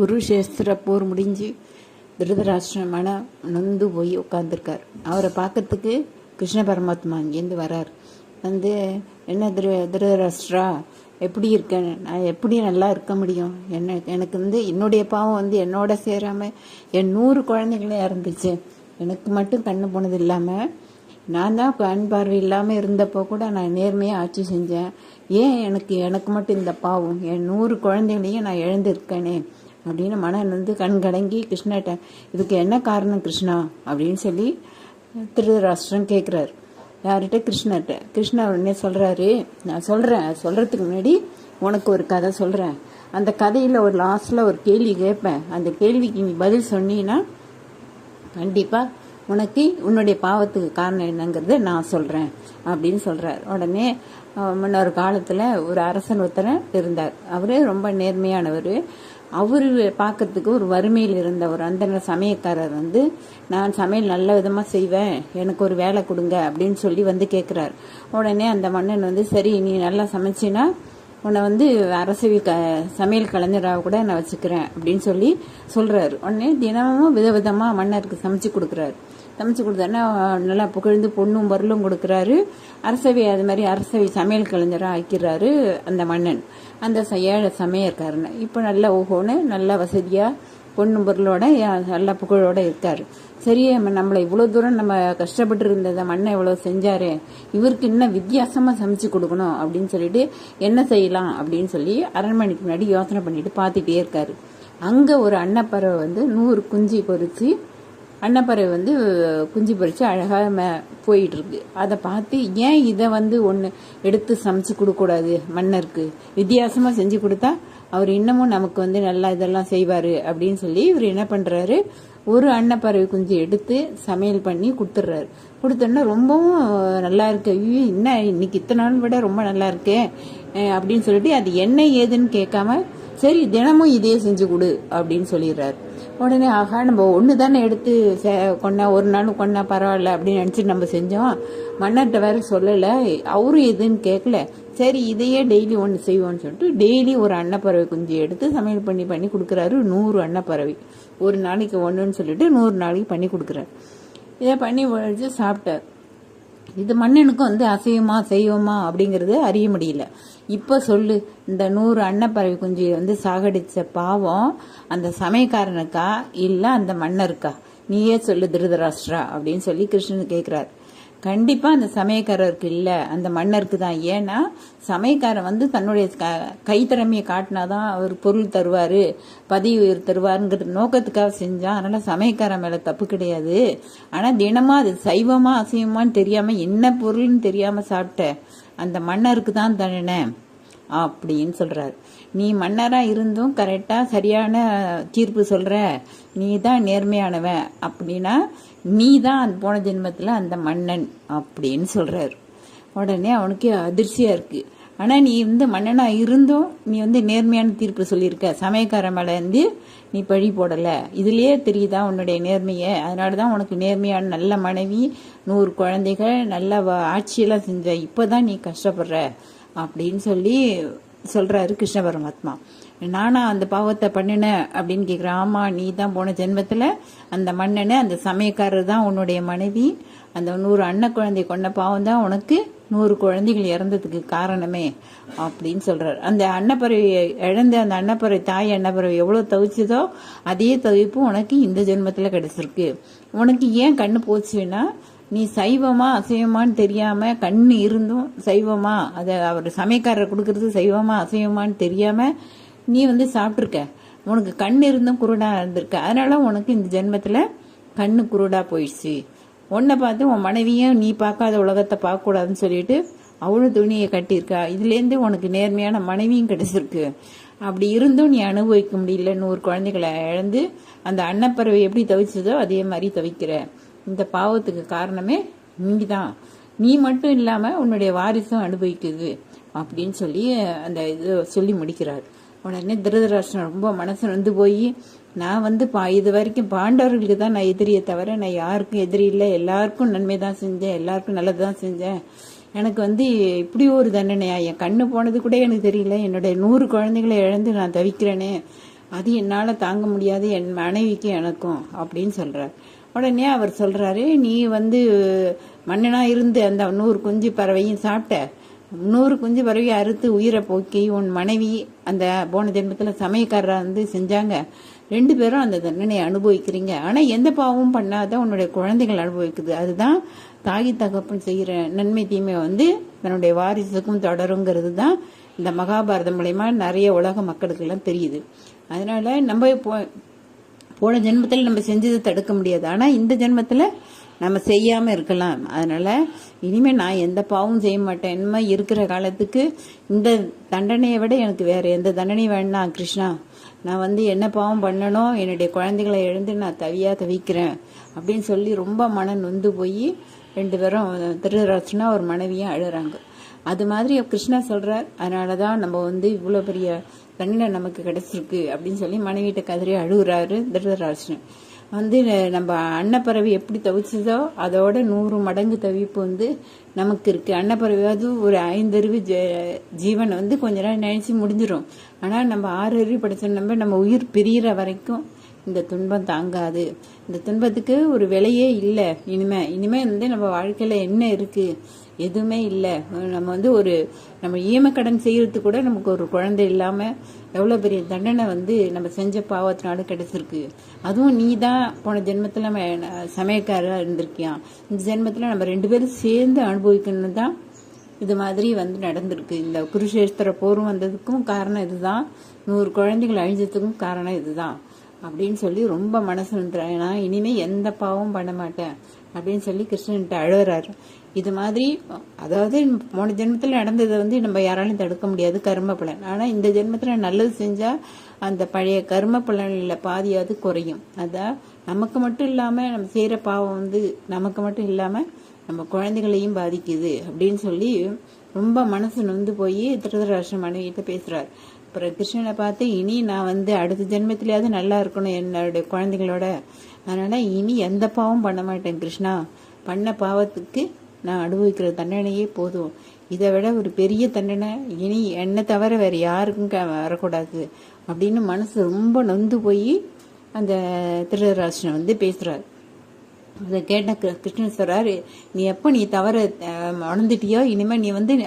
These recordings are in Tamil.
குருஷேஸ்திர போர் முடிஞ்சு திருதராஷ்டிரமான மனம் நொந்து போய் உட்காந்துருக்கார் அவரை பார்க்கறதுக்கு கிருஷ்ண பரமாத்மா இங்கேருந்து வரார். வந்து என்ன திரு திருதராஷ்டிரா எப்படி இருக்கேன் நான் எப்படி நல்லா இருக்க முடியும்? என்ன எனக்கு வந்து என்னுடைய பாவம் வந்து என்னோட சேராமல் என் நூறு குழந்தைகளே இறந்துச்சு. எனக்கு மட்டும் கண்ணு போனது இல்லாமல் நான் தான் கண் பார்வை இல்லாமல் இருந்தப்போ கூட நான் நேர்மையாக ஆட்சி செஞ்சேன். ஏன் எனக்கு எனக்கு மட்டும் இந்த பாவம்? என் நூறு குழந்தைகளையும் நான் இழந்திருக்கேனே. அப்படின்னு மனன் வந்து கண் கடங்கி கிருஷ்ணகிட்ட இதுக்கு என்ன காரணம் கிருஷ்ணா? அப்படின்னு சொல்லி திருதராஷ்டிரம் கேட்குறாரு யார்கிட்ட? கிருஷ்ணர்கிட்ட. கிருஷ்ணா உடனே சொல்கிறாரு நான் சொல்கிறேன் சொல்கிறதுக்கு முன்னாடி உனக்கு ஒரு கதை சொல்கிறேன் அந்த கதையில் ஒரு லாஸ்ட்டில் ஒரு கேள்வி கேட்பேன். அந்த கேள்விக்கு நீ பதில் சொன்னீன்னா கண்டிப்பாக உனக்கு உன்னுடைய பாவத்துக்கு காரணம் என்னங்கிறத நான் சொல்கிறேன் அப்படின்னு சொல்கிறார் உடனே முன்னொரு காலத்தில் ஒரு அரசன் ஒருத்தர் இருந்தார். அவரு ரொம்ப நேர்மையானவர். அவர் பார்க்கறதுக்கு ஒரு வறுமையில் இருந்தவர் அந்த சமயக்காரர் வந்து நான் சமையல் நல்ல விதமாக செய்வேன். எனக்கு ஒரு வேலை கொடுங்க. அப்படின்னு சொல்லி வந்து கேட்குறார் உடனே அந்த மன்னன் வந்து சரி நீ நல்லா சமைச்சினா உன்னை வந்து அரசவி க சமையல் கலைஞராக கூட நான் வச்சுக்கிறேன். அப்படின்னு சொல்லி சொல்கிறாரு உடனே தினமும் விதவிதமாக மன்னருக்கு சமைச்சு கொடுக்குறாரு. சமைச்சு கொடுத்தாருன்னா நல்லா புகழ்ந்து பொண்ணும் பொருளும் கொடுக்குறாரு. அரசவை அது மாதிரி அரசவை சமையல் கலைஞராக ஆக்கிறாரு அந்த மன்னன். அந்த ச- ஏழை சமையற்காரனை. இப்போ நல்லா ஓஹோன்னு நல்லா வசதியாக பொண்ணும் பொருளோட யா- நல்ல புகழோட இருக்காரு. சரி நம்ம நம்மளை இவ்வளோ தூரம் நம்ம கஷ்டப்பட்டு இருந்ததை மண்ணை இவ்வளோ செஞ்சாரு. இவருக்கு இன்னும் வித்தியாசமாக சமைச்சு கொடுக்கணும் அப்படின்னு சொல்லிட்டு என்ன செய்யலாம் அப்படின்னு சொல்லி அரண்மனைக்கு முன்னாடி யோசனை பண்ணிட்டு பார்த்துட்டே இருக்காரு. அங்கே ஒரு அன்னப்பறவை வந்து நூறு குஞ்சு பொறிச்சு அன்னப்பறவை வந்து குஞ்சு பறித்து அழகாக மே போயிட்டுருக்கு. அதை பார்த்து ஏன் இதை வந்து ஒன்று எடுத்து சமைச்சு கொடுக்கக்கூடாது மன்னருக்கு? வித்தியாசமாக செஞ்சு கொடுத்தா அவர் இன்னமும் நமக்கு வந்து நல்லா இதெல்லாம் செய்வார் அப்படின்னு சொல்லி இவர் என்ன பண்ணுறாரு ஒரு அன்னப்பறவை குஞ்சு எடுத்து சமையல் பண்ணி கொடுத்துட்றாரு. கொடுத்தோன்னா ரொம்பவும் நல்லா இருக்கு. ஐயோ என்ன இன்னைக்கு இத்தனை நாள் விட ரொம்ப நல்லா இருக்கே அப்படின்னு சொல்லிட்டு அது என்ன ஏதுன்னு கேட்காம சரி தினமும் இதே செஞ்சு கொடு அப்படின்னு சொல்லிடுறாரு. உடனே ஆகா நம்ம ஒன்று தானே எடுத்து சே கொண்டா ஒரு நாள் கொண்டா பரவாயில்ல அப்படின்னு நினச்சிட்டு நம்ம செஞ்சோம். மன்னர்கிட்ட வேற சொல்லலை. அவரும் எதுன்னு கேட்கல சரி இதையே டெய்லி ஒன்று செய்வோம்னு சொல்லிட்டு டெய்லி ஒரு அன்னப்பறவை குஞ்சு எடுத்து சமையல் பண்ணி பண்ணி கொடுக்குறாரு நூறு அன்னப்பறவை. ஒரு நாளைக்கு ஒன்றுன்னு சொல்லிட்டு நூறு நாளைக்கு பண்ணி கொடுக்குறாரு. இதை பண்ணி வச்சு சாப்பிட்டார். இது மன்னனுக்கும் வந்து அசைவமா செய்வோமா அப்படிங்கறது அறிய முடியல. இப்ப சொல்லு இந்த நூறு அன்னப்பறவை குஞ்சு வந்து சாகடிச்ச பாவம் அந்த சமயக்காரனுக்கா இல்ல அந்த மன்னருக்கா? நீயே சொல்லு திருதராஷ்டிரா அப்படின்னு சொல்லி கிருஷ்ணன் கேட்குறாரு கண்டிப்பாக அந்த சமயக்காரருக்கு இல்லை. அந்த மன்னருக்கு தான். ஏன்னா சமயக்காரன் வந்து தன்னுடைய க- கைத்திறமையை காட்டினாதான் அவர் பொருள் தருவார் பதவி உயிர் தருவாருங்கிற நோக்கத்துக்காக செஞ்சான். அதனால் சமயக்காரன் மேலே தப்பு கிடையாது. ஆனால் தினமாக அது சைவமாக அசைவமான்னு தெரியாமல் என்ன பொருள்னு தெரியாமல் சாப்பிட்ட அந்த மன்னருக்கு தான் தண்டனை. அப்படின்னு சொல்றாரு. நீ மன்னரா இருந்தும் கரெக்டா சரியான தீர்ப்பு சொல்ற. நீ தான் நேர்மையானவன் அப்படின்னா நீ தான் போன ஜென்மத்தில் அந்த மன்னன் அப்படின்னு சொல்றாரு. உடனே அவனுக்கு அதிர்ச்சியா இருக்கு. ஆனால் நீ வந்து மன்னனாக இருந்தும் நீ வந்து நேர்மையான தீர்ப்பு சொல்லியிருக்க. சமயக்காரன் மேலே வந்து நீ பழி போடலை. இதுலேயே தெரியுதா உன்னுடைய நேர்மையை? அதனாலதான் உனக்கு நேர்மையான நல்ல மனைவி நூறு குழந்தைகள் நல்ல ஆட்சியெல்லாம் செஞ்ச. இப்போ தான் நீ கஷ்டப்படுற. அப்படின்னு சொல்லி சொல்றாரு கிருஷ்ண பரமாத்மா நானா அந்த பாவத்தை பண்ணினேன் அப்படின்னு கேக்குறேன். ஆமா நீ தான் போன ஜென்மத்துல அந்த மன்னனு அந்த சமயக்காரர் தான் உன்னுடைய மனைவி. அந்த நூறு அண்ணன் குழந்தை கொண்ட பாவம் தான் உனக்கு நூறு குழந்தைகள் இறந்ததுக்கு காரணமே அப்படின்னு சொல்றாரு. அந்த அன்னப்பறவை இழந்த அந்த அன்னப்பறவை தாய் அன்னப்பறவை எவ்வளவு தவிச்சதோ அதே தவிப்பு உனக்கு இந்த ஜென்மத்துல கிடைச்சிருக்கு. உனக்கு ஏன் கண்ணு போச்சுன்னா நீ சைவமா அசைவமான்னு தெரியாம கண் இருந்தும் சைவமா அதை அவர் சமயக்காரர் கொடுக்கறது சைவமா அசைவமான்னு தெரியாம நீ வந்து சாப்பிட்ருக்க உனக்கு கண் இருந்தும் குருடா இருந்திருக்க. அதனால உனக்கு இந்த ஜென்மத்துல கண்ணு குருடா போயிடுச்சு. உன்னை பார்த்து உன் மனைவியும் நீ பார்க்காத உலகத்தை பார்க்கக்கூடாதுன்னு சொல்லிட்டு அவளும் துணியை கட்டியிருக்கா. இதுலேருந்து உனக்கு நேர்மையான மனைவியும் கிடைச்சிருக்கு. அப்படி இருந்தும் நீ அனுபவிக்க முடியல. நூறு குழந்தைகளை இழந்து அந்த அன்னப்பறவை எப்படி தவிச்சதோ அதே மாதிரி தவிக்கிற. இந்த பாவத்துக்கு காரணமே நீ தான் நீ மட்டும் இல்லாமல் உன்னுடைய வாரிசும் அனுபவிக்குது அப்படின்னு சொல்லி அந்த இது சொல்லி முடிக்கிறார். உடனே திருதராஷ்டிரன் ரொம்ப மனசு வந்து போய் நான் வந்து பா இது வரைக்கும் பாண்டவர்களுக்கு தான் நான் எதிரியை தவிர நான் யாருக்கும் எதிரி இல்லை. எல்லாருக்கும் நன்மை தான் செஞ்சேன். எல்லாருக்கும் நல்லது தான் செஞ்சேன். எனக்கு வந்து இப்படி ஒரு தண்டனையா? என் கண்ணு போனது கூட எனக்கு தெரியல. என்னுடைய நூறு குழந்தைகளை இழந்து நான் தவிக்கிறேனே. அது என்னால் தாங்க முடியாது. என் மனைவிக்கு எனக்கும் அப்படின்னு சொல்கிறார் உடனே அவர் சொல்கிறாரு நீ வந்து மன்னனாக இருந்து அந்த நூறு குஞ்சு பறவையும் சாப்பிட்ட. நூறு குஞ்சு பறவையை அறுத்து உயிரை போக்கி உன் மனைவி அந்த போன ஜென்மத்தில் சமயக்காரராக வந்து செஞ்சாங்க. ரெண்டு பேரும் அந்த தண்டனையை அனுபவிக்கிறீங்க. ஆனால் எந்த பாவமும் பண்ணாத உன்னுடைய குழந்தைகள் அனுபவிக்குது. அதுதான் தாய் தகப்பன் செய்கிற நன்மை தீமை வந்து தன்னுடைய வாரிசுக்கும் தொடருங்கிறது தான் இந்த மகாபாரதம் மூலயமா நிறைய உலக மக்களுக்கெல்லாம் தெரியுது. அதனால நம்ம இப்போ போன ஜென்மத்தில் நம்ம செஞ்சதை தடுக்க முடியாது. ஆனால் இந்த ஜென்மத்தில் நம்ம செய்யாமல் இருக்கலாம். அதனால் இனிமேல் நான் எந்த பாவமும் செய்ய மாட்டேன். இனிமேல் இருக்கிற காலத்துக்கு இந்த தண்டனையை விட எனக்கு வேறு எந்த தண்டனையும் வேண்டாம் கிருஷ்ணா. நான் வந்து என்ன பாவம் பண்ணணும் என்னுடைய குழந்தைகளை எழுந்து நான் தவியாக தவிக்கிறேன் அப்படின்னு சொல்லி ரொம்ப மன நொந்து போய் ரெண்டு பேரும் திருராசனா ஒரு மனைவியும் அழுறாங்க. அது மாதிரி கிருஷ்ணா சொல்கிறார் அதனால தான் நம்ம வந்து இவ்வளோ பெரிய தண்டனை நமக்கு கிடைச்சிருக்கு அப்படின்னு சொல்லி மனைவிட்ட கதறி அழுகுறாரு திருதராட்சன் வந்து நம்ம அன்னப்பறவை எப்படி தவிச்சதோ அதோட நூறு மடங்கு தவிப்பு வந்து நமக்கு இருக்குது அன்னப்பறவையாவது ஒரு ஐந்தறிவு ஜ- ஜீவன் வந்து கொஞ்ச நேரம் நினைச்சு முடிஞ்சிடும் ஆனால் நம்ம ஆறு அறிவு படிச்ச நம்ம நம்ம உயிர் பிரிகிற வரைக்கும் இந்த துன்பம் தாங்காது. இந்த துன்பத்துக்கு ஒரு விலையே இல்லை. இனிமே இனிமே வந்து நம்ம வாழ்க்கையில் என்ன இருக்குது எதுவுமே இல்லை. நம்ம வந்து ஒரு நம்ம ஈமக்கடன் செய்கிறதுக்கு கூட நமக்கு ஒரு குழந்தை இல்லாமல் எவ்வளோ பெரிய தண்டனை வந்து நம்ம செஞ்ச பாவத்தினாலும் கிடைச்சிருக்கு. அதுவும் நீ தான் போன ஜென்மத்தில் நம்ம சமயக்காரா இருந்திருக்கியா? இந்த ஜென்மத்தில் நம்ம ரெண்டு பேரும் சேர்ந்து அனுபவிக்கணும் தான் இது மாதிரி வந்து நடந்திருக்கு. இந்த குருஷேஸ்வர போரும் வந்ததுக்கும் காரணம் இதுதான். நூறு குழந்தைகள் அழிஞ்சதுக்கும் காரணம் இதுதான். அப்படின்னு சொல்லி ரொம்ப மனசு வந்துடுறேன் ஏன்னா இனிமேல் எந்த பாவமும் பண்ண மாட்டேன். அப்படின்னு சொல்லி கிருஷ்ணன்கிட்ட அழுகுறாரு. இது மாதிரி அதாவது போன ஜென்மத்தில் நடந்ததை வந்து நம்ம யாராலையும் தடுக்க முடியாது கர்ம பலன். ஆனால் இந்த ஜென்மத்துல நல்லது செஞ்சா அந்த பழைய கர்ம பலனில் பாதியாவது குறையும். அதான் நமக்கு மட்டும் இல்லாம நம்ம செய்யற பாவம் வந்து நமக்கு மட்டும் இல்லாம நம்ம குழந்தைகளையும் பாதிக்குது அப்படின்னு சொல்லி ரொம்ப மனசு நொந்து போய் திருதராஷ்டிர மனைவிட்ட பேசுகிறார் அப்புறம் கிருஷ்ணனை பார்த்து இனி நான் வந்து அடுத்த ஜென்மத்திலேயாவது நல்லா இருக்கணும் என்னுடைய குழந்தைகளோட. அதனால் இனி எந்த பாவம் பண்ண மாட்டேன் கிருஷ்ணா. பண்ண பாவத்துக்கு நான் அனுபவிக்கிற தண்டனையே போதும். இதை விட ஒரு பெரிய தண்டனை இனி என்னை தவிர வேறு யாருக்கும் க- வரக்கூடாது. அப்படின்னு மனசு ரொம்ப நொந்து போய் அந்த திருதராஷ்டிரன் வந்து பேசுகிறார் அதை கேட்ட கிரு- கிருஷ்ணன் சொல்கிறார் நீ எப்போ நீ தவற அஹ், உணர்ந்துட்டியோ நீ வந்து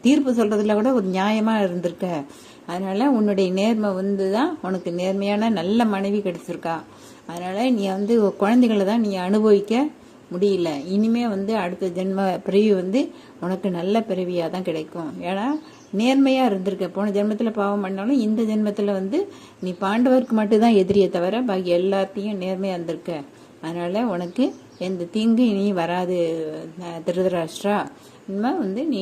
தீர்ப்பு சொல்கிறதுல கூட ஒரு நியாயமாக இருந்திருக்க. அதனால உன்னுடைய நேர்மை வந்து தான் உனக்கு நேர்மையான நல்ல மனைவி கிடைச்சிருக்கா. அதனால் நீ வந்து குழந்தைகளை தான் நீ அனுபவிக்க முடியல. இனிமே வந்து அடுத்த ஜென்ம பிறவி வந்து உனக்கு நல்ல பிறவியாக தான் கிடைக்கும். ஏன்னா நேர்மையாக இருந்திருக்க. போன ஜென்மத்தில் பாவம் பண்ணாலும் இந்த ஜென்மத்தில் வந்து நீ பாண்டவருக்கு மட்டும்தான் எதிரியை தவிர பாக்கி எல்லாத்தையும் நேர்மையாக இருந்திருக்க. அதனால் உனக்கு எந்த தீங்கு இனி வராது திருதராஷ்டிரா. இனிமேல் வந்து நீ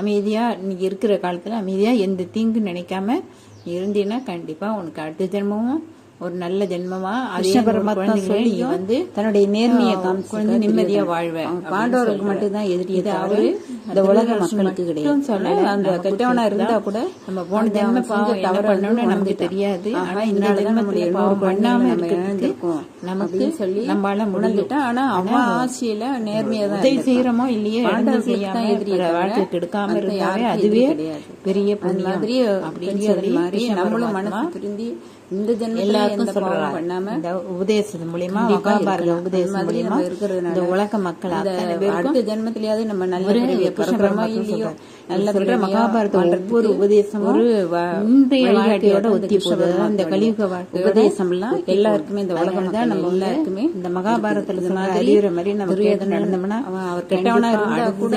அமைதியாக நீ இருக்கிற காலத்தில் அமைதியாக எந்த தீங்கு நினைக்காம நீ இருந்தீன்னா கண்டிப்பாக உனக்கு அடுத்த ஜென்மமும் ஒரு நல்ல ஜென்மமா அதே வந்து தன்னுடைய நேர்மையை நிம்மதியா துரியோதனன். வாழ்வ அவன் அப்படின்னு பாண்டவருக்கு சொல்றாரு. மட்டும்தான் எதிரியே இது தவிர அவரு இந்த உலக திருதராஷ்டிரன் மக்களுக்கு மட்டும் கிடையாது. சொல்லல, அந்த நமக்கு கெட்டவனா இருந்தா கூட நம்ம போன ஜென்ம செஞ்ச நமக்கு. தெரியாது ஆனா இந்த ஜென்மத்துல பாவம் பண்ணாம நமக்கு சொல்லி நம்மளால. ஆனா அவன் ஆசையில நேர்மையா தான் உதவி. செய்யறோமோ இல்லையே தான் வாழ்க்கை கெடுக்காம இருந்தாவே அதுவே எதிரி. பெரிய மாதிரி அப்படின்னு சொல்லி நம்மளும் மனசு திருந்தி இந்த ஜென்மத்துல எந்த பாவம் பண்ணாம இந்த உபதேசம் மூலியமா மகாபாரத. உபதேசம் மூலியமா இந்த உலக மக்கள் அடுத்த ஜென்மத்திலேயாவது நம்ம நல்ல பிறக்கிறோமா இல்லையோ. நல்ல சொல்ற ஒவ்வொரு உபதேசமும் ஒரு இன்றைய வாழ்க்கையோட இந்த ஒத்தி கலியுக உபதேசம் எல்லாம் எல்லாருக்குமே இந்த போகுது. உலக அதனால தான் நம்ம எல்லாருக்குமே இந்த மகாபாரதத்துல இது சொல்ற மாதிரி நம்ம நடந்தோம்னா அவர் கெட்டவனா இருந்தா கூட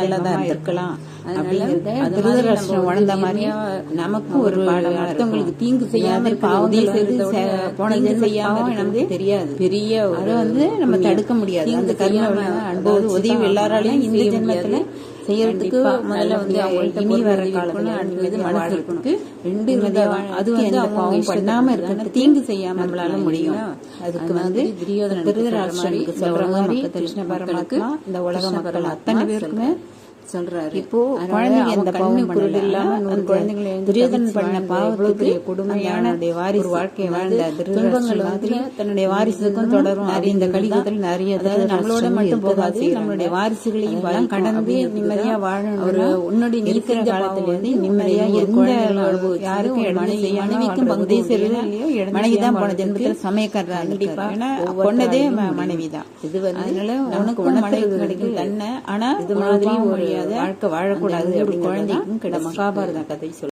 நல்லதா இருந்திருக்கலாம். அப்படிங்கறத உணர்ந்த வந்து மாதிரி நேர்மையா நமக்கு ஒரு அடுத்தவங்களுக்கு. தீங்கு செய்யாம இருக்கிற பாவங்கள் உதவி வந்து செய்யறதை விட செ- போன தீங்கு ஜென்ம செய்யாம நமக்கு தெரியாது. பெரிய அதை வந்து நம்ம. தடுக்க முடியாது அந்த விளைவு அனுபவம் உதவி எல்லாராலையும் இந்த ஜென்மத்துல. செய்யறதுக்கு முதல்ல வந்து அவங்கள்ட்ட இனி வர காலத்துல அடுத்தது மனசு இருக்கணும். ரெண்டு அது வந்து இஷ்டத்துக்கு பண்ணாம தானே இருக்கிறதுக்கு தீங்கு செய்யாம நம்மளால முடியும்? அதுக்கு அது வந்து மாதிரி துரியோதனனுக்கு திருதராஷ்டிரனுக்கு சொல்ற மாதிரி கிருஷ்ண உலக பரமாத்மா இந்த உலக மக்கள் அத்தனை பேருக்குமே சொல்றாரு. இப்போ குழந்தைங்க கண்ணு பாவம் பண்ணல. இல்லாம நூறு அந்த வந்து துரியோதனன் பண்ண பெரிய கொடுமையான வாரிசு ஒரு வாழ்க்கையை வாழ்ந்த துன்பங்கள் வந்து தன்னுடைய வாரிசுக்கும் தொடரும். நிறைய இந்த கலியுகத்தில் நிறைய அதாவது நம்மளோட மட்டும் போகாது நம்மளுடைய வாரிசுகளையும் பாதிக்கும் கடந்து நிம்மதியா வாழணும் அவரு உன்னுடைய இருக்கிற காலத்துல வந்து நிம்மதியா எந்த யாருக்கும் ஒரு மனைவிக்கும் வாழ்றது. பங்கு உதயசூரியன் செய்யறது மனைவி தான் போன ஜென்மத்தில் சமயக்காரராக கண்டிப்பா. இருந்திருக்காரு. ஏன்னா ஒவ்வொரு கொன்னதே ஆளையும் மனைவி தான் இது வந்து அதனால மனைவி உணர்த்துறது கிடைக்கும் தன்னை ஆனா இது மாதிரி ஒரு ஒரு வாழ்க்கை வாழக்கூடாது அப்படிங்கிறது குழந்தைக்கும் கிடைச்சிருக்கு. மகாபாரத கதை சொல்லுது